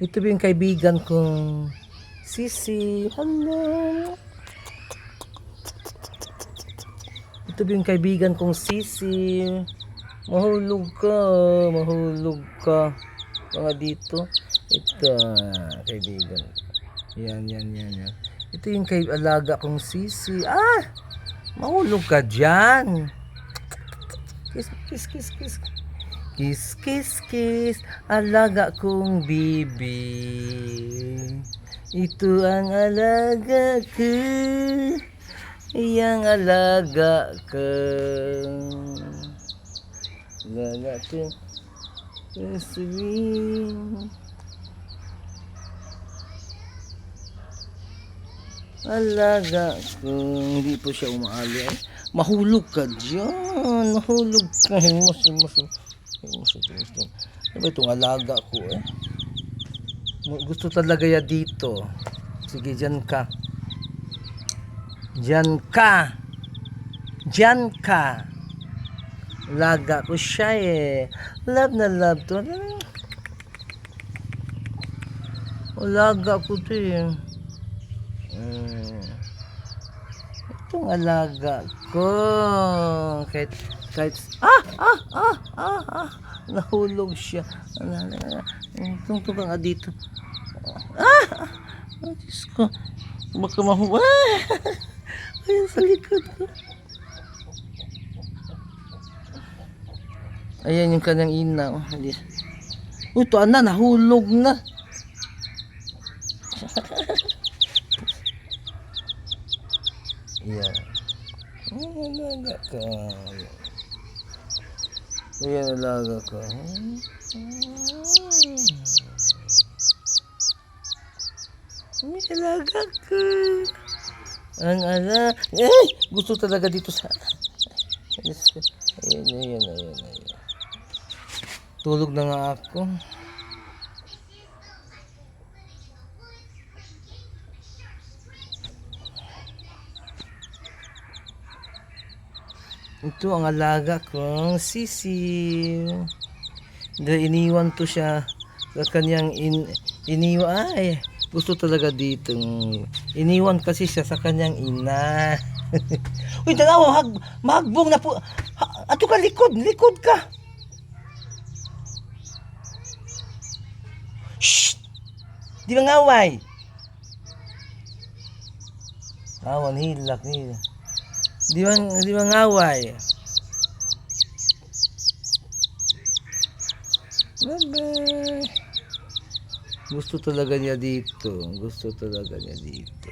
Ito yung kaibigan kong Sisi? Hello. Ito yung kaibigan kong Sisi? Mahulog ka, mahulog ka. Mga dito. Ito, kaibigan. Yan, yan, yan, yan. Ito yung kay alaga kong Sisi. Ah! Mahulog ka dyan. Kiss, kiss, kiss, kiss. Kiss, kiss, kiss, alaga kong bibi. Ito ang alaga ko. Iyang alaga ko. Alaga ko. Sabihin. Alaga ko. Hindi po siya umaali. Mahulog ka dyan. Mahulog ka. Himus, himus, himus. Himus, himus. Ano ba itong alaga ko eh? Gusto talaga ya dito. Sige, dyan ka. Dyan ka. Dyan ka. Alaga ko siya eh. Love na love to. Alaga ko to eh. Mm. Itong alaga ko. Kahit, kahit, ah, ah, ah, ah, ah. Nahulog siya. Tungtong ka nga dito. Ah, ah, oh, Diyos ko. Baka mahuwa. Ayan sa likod ko. Ayan yung kanyang ina. Oh. Hindi. Uy, ito na, nahulog na. Yan. Ang alaga ka. Ayan, alaga ka. May alaga ka. Ang ala... Eh! Gusto talaga dito sa... Ayan, ayan, ayan, ayan. Tulog na nga ako. Ito ang alaga kong sisi. Dahil iniwan to siya sa kanyang in, iniwan. Ay, gusto talaga dito. Iniwan kasi siya sa kanyang ina. Uy, tanaw, hag, mahagbong na po. Ha, ato ka likod, likod ka. Shh! Di ba ngaway? Awan, hilak, hilak. Di ba, di ba ngaway? Bye-bye. Gusto talaga niya dito. Gusto talaga niya dito.